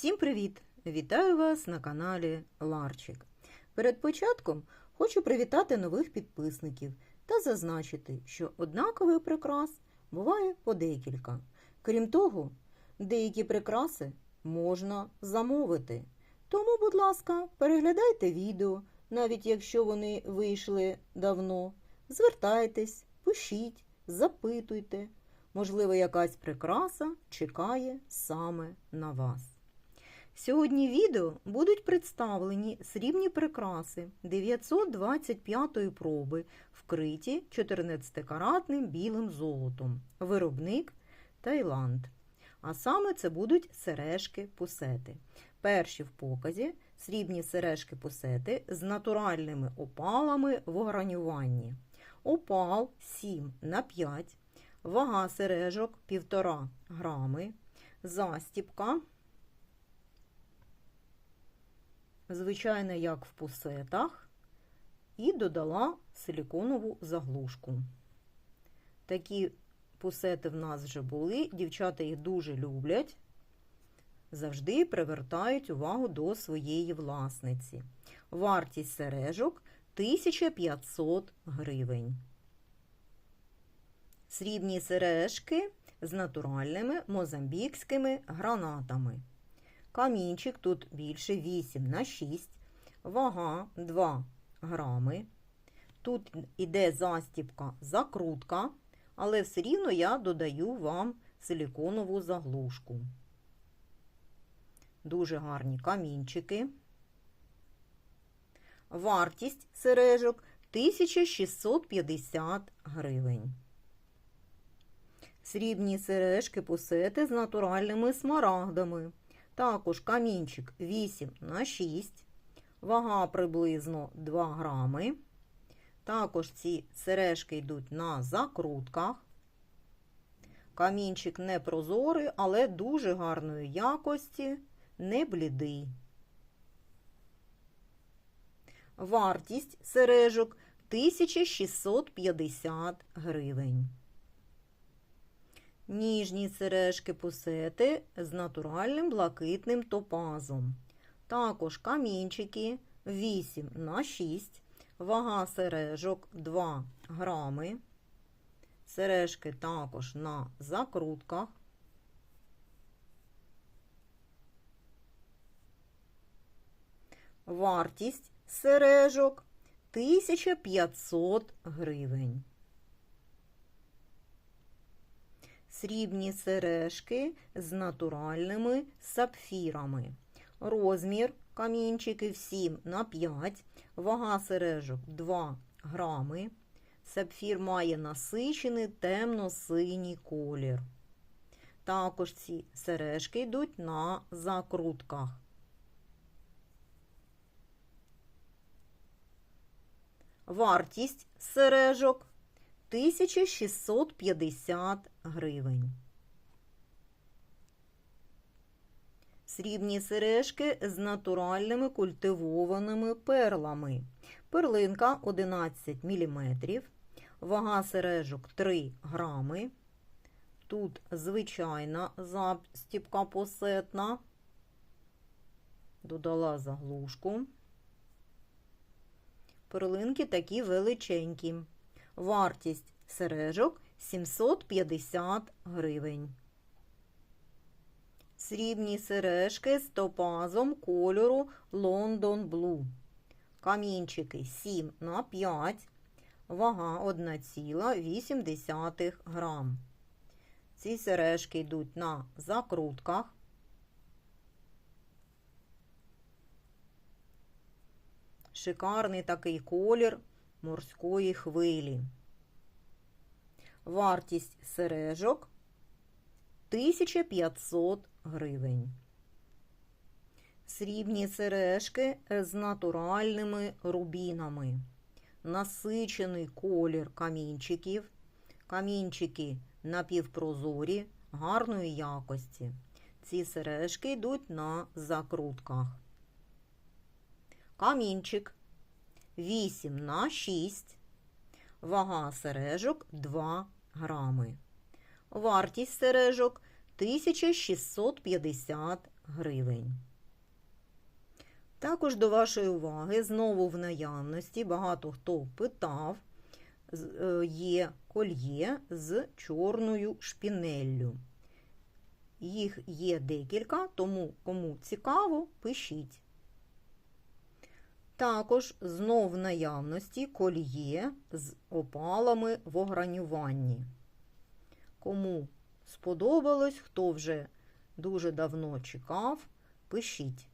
Всім привіт! Вітаю вас на каналі Ларчик. Перед початком хочу привітати нових підписників та зазначити, що однакових прикрас буває по декілька. Крім того, деякі прикраси можна замовити. Тому, будь ласка, переглядайте відео, навіть якщо вони вийшли давно. Звертайтесь, пишіть, запитуйте. Можливо, якась прикраса чекає саме на вас. Сьогодні відео будуть представлені срібні прикраси 925-ї проби, вкриті 14-каратним білим золотом. Виробник Таїланд. А саме це будуть сережки-пусети. Перші в показі срібні сережки-пусети з натуральними опалами в огранюванні. Опал 7 на 5 Вага сережок 1,5 грами, застіпка, звичайно, як в пусетах, і додала силіконову заглушку. Такі пусети в нас вже були, дівчата їх дуже люблять, завжди привертають увагу до своєї власниці. Вартість сережок 1500 гривень. Срібні сережки з натуральними мозамбікськими гранатами. Камінчик тут більше 8 на 6, вага 2 грами. Тут іде застіпка закрутка, але все рівно я додаю вам силіконову заглушку. Дуже гарні камінчики. Вартість сережок 1650 гривень. Срібні сережки пусети з натуральними смарагдами. Також камінчик 8 на 6, вага приблизно 2 грами. Також ці сережки йдуть на закрутках. Камінчик не прозорий, але дуже гарної якості, не блідий. Вартість сережок 1650 гривень. Ніжні сережки пусети з натуральним блакитним топазом. Також камінчики 8 на 6, вага сережок 2 грами. Сережки також на закрутках. Вартість сережок 1500 гривень. Срібні сережки з натуральними сапфірами. Розмір камінчиків 7 на 5, вага сережок 2 грами. Сапфір має насичений темно-синій колір. Також ці сережки йдуть на закрутках. Вартість сережок 1650 гривень. Срібні сережки з натуральними культивованими перлами. Перлинка 11 мм. Вага сережок 3 грами. Тут звичайна застіпка посетна. Додала заглушку. Перлинки такі величенькі. Вартість сережок 750 гривень. Срібні сережки з топазом кольору London Blue. Камінчики 7 на 5, вага 1,8 грам. Ці сережки йдуть на закрутках. Шикарний такий колір морської хвилі. Вартість сережок 1500 гривень. Срібні сережки з натуральними рубінами. Насичений колір камінчиків. Камінчики напівпрозорі, гарної якості. Ці сережки йдуть на закрутках. Камінчик 8 на 6, вага сережок 2 грами. Вартість сережок 1650 гривень. Також до вашої уваги знову в наявності багато хто питав, е, є кольє з чорною шпінеллю. Їх є декілька, тому кому цікаво, пишіть. Також знов в наявності кольє з опалами в огранюванні. Кому сподобалось, хто вже дуже давно чекав, пишіть.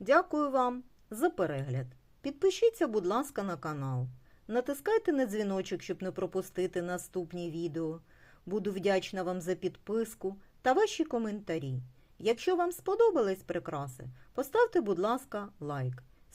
Дякую вам за перегляд. Підпишіться, будь ласка, на канал. Натискайте на дзвіночок, щоб не пропустити наступні відео. Буду вдячна вам за підписку та ваші коментарі. Якщо вам сподобались прикраси, поставте, будь ласка, лайк.